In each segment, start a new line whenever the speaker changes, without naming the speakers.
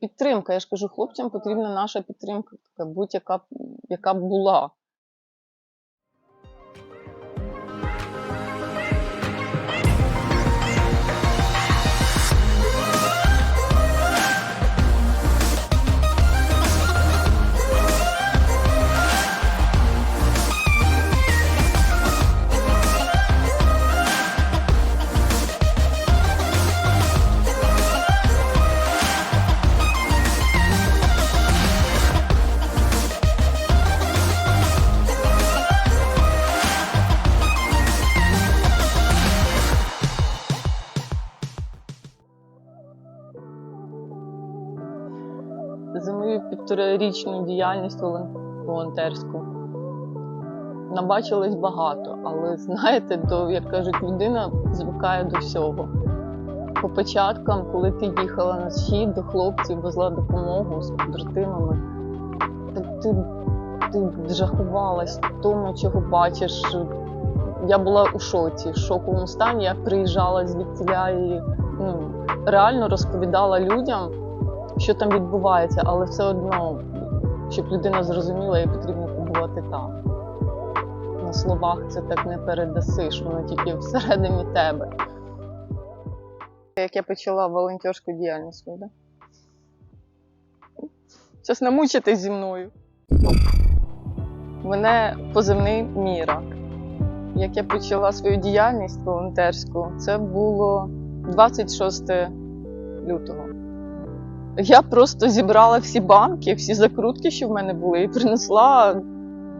підтримка. Я ж кажу, хлопцям потрібна наша підтримка, така будь-яка яка була. За мою півторарічну діяльність волонтерську набачилось багато, але знаєте, то, як кажуть, людина звикає до всього. По початкам, коли ти їхала на схід до хлопців, везла допомогу з побратимами, ти, ти жахувалась тому, чого бачиш. Я була у шоці, в шоковому стані. Я приїжджала звідтіля і ну, реально розповідала людям, що там відбувається, але все одно, щоб людина зрозуміла, їй потрібно побувати там. На словах це так не передасиш, воно тільки всередині тебе. Як я почала волонтерську діяльність да? Зараз намучитись зі мною. Мене позивний Міра. Як я почала свою діяльність волонтерську, це було 26 лютого. Я просто зібрала всі банки, всі закрутки, що в мене були, і принесла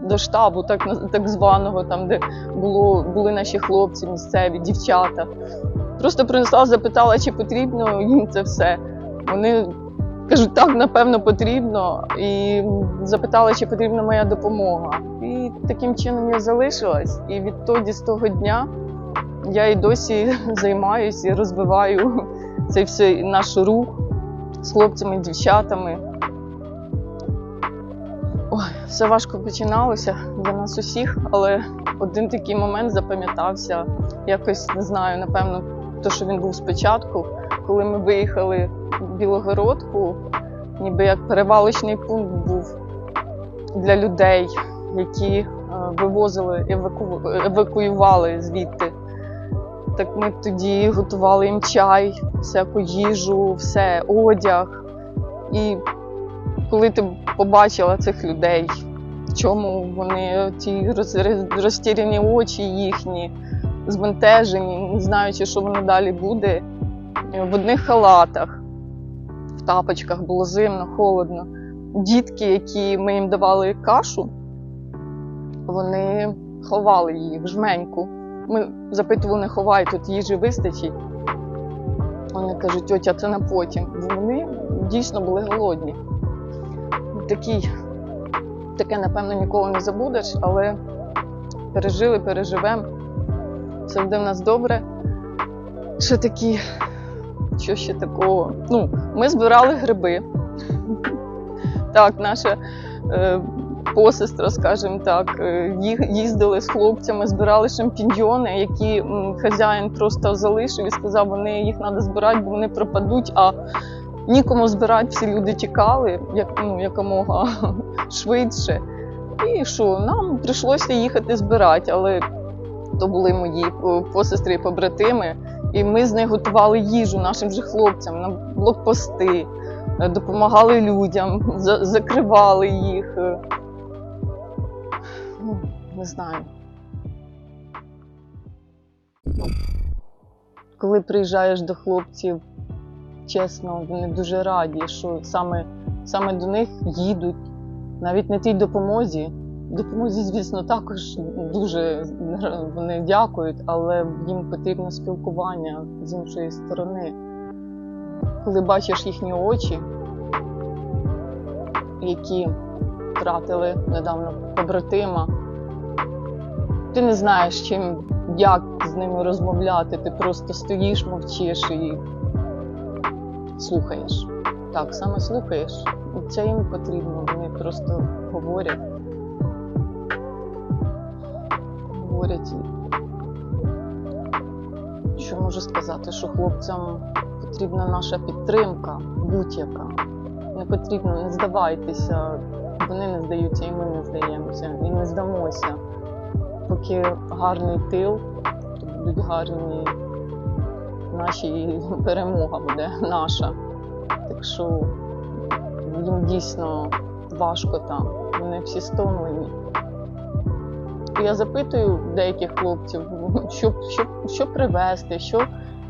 до штабу, так, так званого, там, де було, були наші хлопці, місцеві, дівчата. Просто принесла, запитала, чи потрібно їм це все. Вони кажуть, так, напевно, потрібно. І запитали, чи потрібна моя допомога. І таким чином я залишилась. І відтоді, з того дня, я і досі займаюся і розвиваю цей всей наш рух з хлопцями, дівчатами. Ой, все важко починалося для нас усіх, але один такий момент запам'ятався. Якось не знаю, напевно, то, що він був спочатку, коли ми виїхали в Білогородку, ніби як перевалочний пункт був для людей, які е, вивозили, евакуювали звідти. Так ми тоді готували їм чай, всяку їжу, все, одяг. І коли ти побачила цих людей, в чому вони ті роз- розтіряні очі їхні, збентежені, не знаючи, що воно далі буде, в одних халатах, в тапочках було зимно, холодно. Дітки, які ми їм давали кашу, вони ховали її в жменьку. Ми запитували, не ховай, тут їжі вистачить. Вони кажуть, тьотя, це на потім. Вони дійсно були голодні. Такий, таке, напевно, ніколи не забудеш, але пережили, переживемо. Все буде в нас добре. Ще такі, що ще такого? Ну, ми збирали гриби. Так, наша е, посестра, скажімо так, е, їздили з хлопцями, збирали шампіньйони, які хазяїн просто залишив і сказав, вони їх треба збирати, бо вони пропадуть. А нікому збирати, всі люди тікали як, ну, якомога швидше. І що, нам прийшлося їхати збирати, але то були мої е, посестри і побратими. І ми з них готували їжу нашим же хлопцям на блокпости, е, допомагали людям, закривали їх. Не знаю. Коли приїжджаєш до хлопців, чесно, вони дуже раді, що саме, саме до них їдуть, навіть на тій допомозі. Допомозі, звісно, також дуже вони дякують, але їм потрібно спілкування з іншої сторони. Коли бачиш їхні очі, які втратили недавно побратима, ти не знаєш, чим, як з ними розмовляти. Ти просто стоїш, мовчиш і слухаєш. Так, саме слухаєш. І це їм потрібно. Вони просто говорять. Говорять. Що можу сказати, що хлопцям потрібна наша підтримка, будь-яка. Не потрібно, не здавайтеся. Вони не здаються, і ми не здаємося, і не здамося. Поки гарний тил, будуть гарні наші перемога буде наша. Так що їм дійсно важко там. Вони всі стомлені. Я запитую деяких хлопців, що, що, що привезти, що,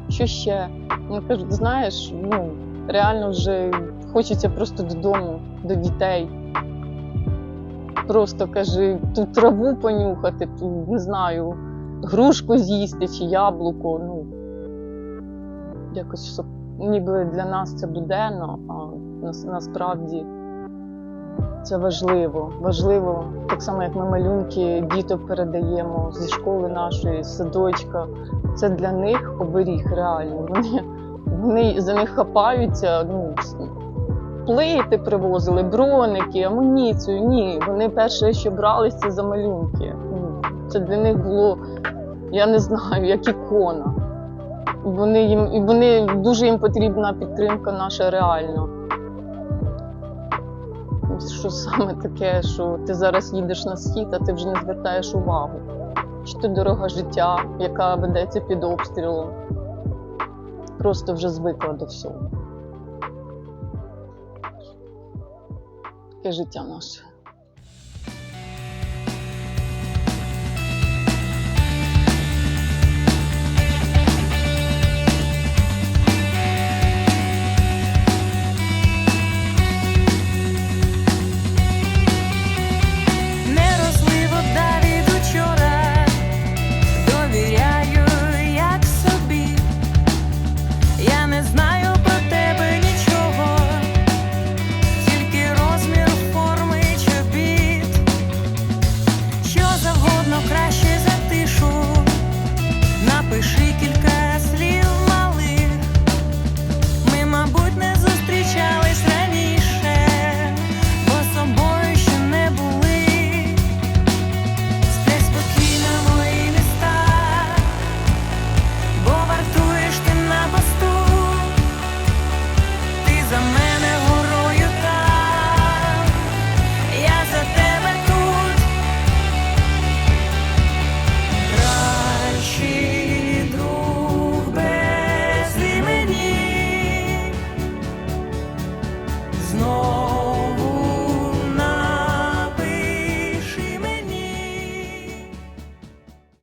що ще. Вони кажуть, знаєш, ну реально вже хочеться просто додому, до дітей. Просто кажи, тут траву понюхати, тут не знаю, грушку з'їсти чи яблуко. Ну якось щоб ніби для нас це буденно, а нас, насправді це важливо. Важливо, так само як ми малюнки діток передаємо зі школи нашої, з садочка. Це для них оберіг реально. Вони, вони за них хапаються. Ну, плити привозили, броники, амуніцію. Ні, вони перше, що брались, це за малюнки. Ну, Це для них було, я не знаю, як ікона. Вони їм, і вони дуже їм потрібна підтримка наша реально. Що саме таке, що ти зараз їдеш на схід, а ти вже не звертаєш увагу. Чи то дорога життя, яка ведеться під обстрілом. Просто вже звикла до всього. Таке життя наше.